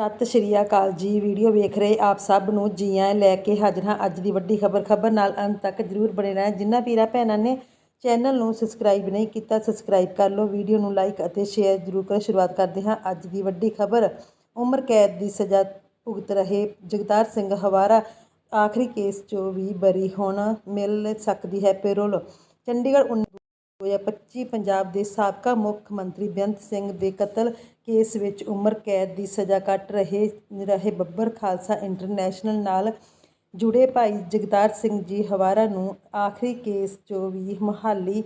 ਸਤਿ ਸ਼੍ਰੀ ਅਕਾਲ ਜੀ। ਵੀਡੀਓ ਵੇਖ ਰਹੇ ਆਪ ਸਭ ਨੂੰ ਜੀ ਆਇਆਂ ਲੈ ਕੇ ਹਾਜ਼ਰ ਹਾਂ ਅੱਜ ਦੀ ਵੱਡੀ ਖਬਰ। ਖਬਰ ਨਾਲ ਅੰਤ ਤੱਕ ਜਰੂਰ ਬਣੇ ਰਹਿਣਾ। ਜਿਨ੍ਹਾਂ ਵੀਰਾਂ ਭੈਣਾਂ ਨੇ ਚੈਨਲ ਨੂੰ ਸਬਸਕ੍ਰਾਈਬ ਨਹੀਂ ਕੀਤਾ, ਸਬਸਕ੍ਰਾਈਬ ਕਰ ਲਓ। ਵੀਡੀਓ ਨੂੰ ਲਾਈਕ ਅਤੇ ਸ਼ੇਅਰ ਜਰੂਰ ਕਰੋ। ਸ਼ੁਰੂਆਤ ਕਰਦੇ ਹਾਂ ਅੱਜ ਦੀ ਵੱਡੀ ਖਬਰ। ਉਮਰ ਕੈਦ ਦੀ ਸਜ਼ਾ ਭੁਗਤ ਰਹੇ ਜਗਤਾਰ ਸਿੰਘ ਹਵਾਰਾ। ਆਖਰੀ ਕੇਸ 'ਚੋਂ ਵੀ ਬਰੀ ਹੁਣ ਮਿਲ ਸਕਦੀ ਹੈ ਪੈਰੋਲ। ਚੰਡੀਗੜ੍ਹ 2025 ਪੰਜਾਬ ਦੇ ਸਾਬਕਾ ਮੁੱਖ ਮੰਤਰੀ ਬੇਅੰਤ ਸਿੰਘ ਦੇ ਕਤਲ ਕੇਸ ਵਿੱਚ ਉਮਰ, ਕੈਦ ਦੀ ਸਜ਼ਾ ਕੱਟ ਰਹੇ ਰਹੇ ਬੱਬਰ ਖਾਲਸਾ ਇੰਟਰਨੈਸ਼ਨਲ ਨਾਲ ਜੁੜੇ ਭਾਈ ਜਗਤਾਰ ਸਿੰਘ ਜੀ ਹਵਾਰਾ ਨੂੰ ਆਖਰੀ ਕੇਸ 'ਚੋਂ ਵੀ ਮੁਹਾਲੀ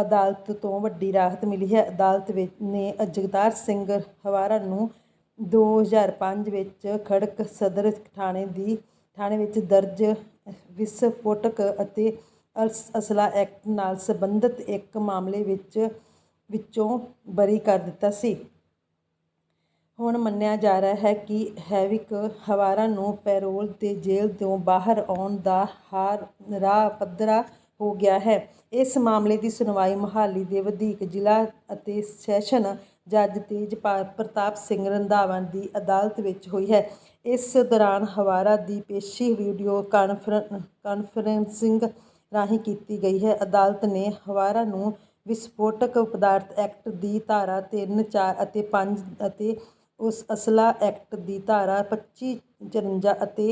ਅਦਾਲਤ ਤੋਂ ਵੱਡੀ ਰਾਹਤ ਮਿਲੀ ਹੈ। ਅਦਾਲਤ ਵਿੱਚ ਨੇ ਜਗਤਾਰ ਸਿੰਘ ਹਵਾਰਾ ਨੂੰ 2005 ਵਿੱਚ ਖੜਕ ਸਦਰ ਥਾਣੇ ਦੀ, ਥਾਣੇ ਵਿੱਚ ਦਰਜ ਵਿਸਫੋਟਕ ਅਤੇ ਅਸ- ਅਸਲਾ ਐਕਟ ਨਾਲ ਸੰਬੰਧਿਤ ਇੱਕ ਮਾਮਲੇ ਵਿੱਚ, ਵਿੱਚੋਂ ਬਰੀ ਕਰ ਦਿੱਤਾ ਸੀ। ਹੁਣ ਮੰਨਿਆ ਜਾ ਰਿਹਾ ਹੈ ਕਿ ਹੈਵਿਕ ਹਵਾਰਾ ਨੂੰ ਪੈਰੋਲ ਤੇ ਜੇਲ੍ਹ ਤੋਂ ਬਾਹਰ ਆਉਣ ਦਾ ਹਾਰ, ਰਾਹ ਪੱਧਰਾ ਹੋ ਗਿਆ ਹੈ। ਇਸ ਮਾਮਲੇ ਦੀ ਸੁਣਵਾਈ ਮੁਹਾਲੀ ਦੇ ਵਧੀਕ ਜ਼ਿਲ੍ਹਾ ਅਤੇ ਸੈਸ਼ਨ ਜੱਜ ਤੇਜਪਾਲ ਪ੍ਰਤਾਪ ਸਿੰਘ ਰੰਧਾਵਾ ਦੀ ਅਦਾਲਤ ਵਿੱਚ ਹੋਈ ਹੈ। ਇਸ ਦੌਰਾਨ ਹਵਾਰਾ ਦੀ ਪੇਸ਼ੀ ਵੀਡੀਓ ਕਾਨਫਰਨ, ਕਾਨਫਰੰਸਿੰਗ ਰਾਹੀਂ ਕੀਤੀ ਗਈ ਹੈ। ਅਦਾਲਤ ਨੇ ਹਵਾਰਾ ਨੂੰ ਵਿਸਫੋਟਕ ਪਦਾਰਥ ਐਕਟ ਦੀ ਧਾਰਾ 3 4 ਅਤੇ 5 ਅਤੇ ਉਸ ਅਸਲਾ ਐਕਟ ਦੀ ਧਾਰਾ 25 54 ਅਤੇ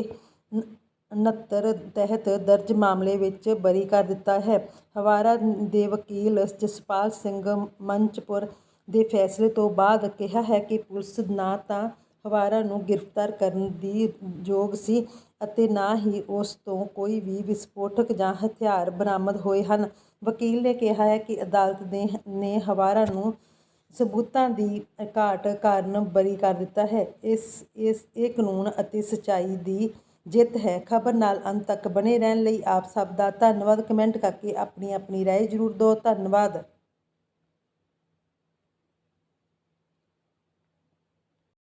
69 ਤਹਿਤ ਦਰਜ ਮਾਮਲੇ ਵਿੱਚ ਬਰੀ ਕਰ ਦਿੱਤਾ ਹੈ। ਹਵਾਰਾ ਦੇ ਵਕੀਲ ਜਸਪਾਲ ਸਿੰਘ ਮੰਚਪੁਰ ਦੇ ਫੈਸਲੇ ਤੋਂ ਬਾਅਦ ਕਿਹਾ ਹੈ ਕਿ ਪੁਲਿਸ ਨਾ ਤਾਂ ਹਵਾਰਾ ਨੂੰ ਗ੍ਰਿਫਤਾਰ ਕਰਨ ਦੀ ਯੋਗ ਸੀ ਅਤੇ ਨਾ ਹੀ ਉਸ ਤੋਂ ਕੋਈ ਵੀ ਵਿਸਫੋਟਕ ਜਾਂ ਹਥਿਆਰ ਬਰਾਮਦ ਹੋਏ ਹਨ। ਵਕੀਲ ਨੇ ਕਿਹਾ ਹੈ ਕਿ ਅਦਾਲਤ ਨੇ ਹਵਾਰਾ ਨੂੰ ਸਬੂਤਾਂ ਦੀ ਘਾਟ ਕਾਰਨ ਬਰੀ ਕਰ ਦਿੱਤਾ ਹੈ। ਇਸ ਇਸ, ਇਹ ਕਾਨੂੰਨ ਅਤੇ ਸੱਚਾਈ ਦੀ ਜਿੱਤ ਹੈ। ਖਬਰ ਨਾਲ ਅੰਤ ਤੱਕ ਬਣੇ ਰਹਿਣ ਲਈ ਆਪ ਸਭ ਦਾ ਧੰਨਵਾਦ। ਕਮੈਂਟ ਕਰਕੇ ਆਪਣੀ ਆਪਣੀ ਰਾਏ ਜ਼ਰੂਰ ਦਿਓ। ਧੰਨਵਾਦ।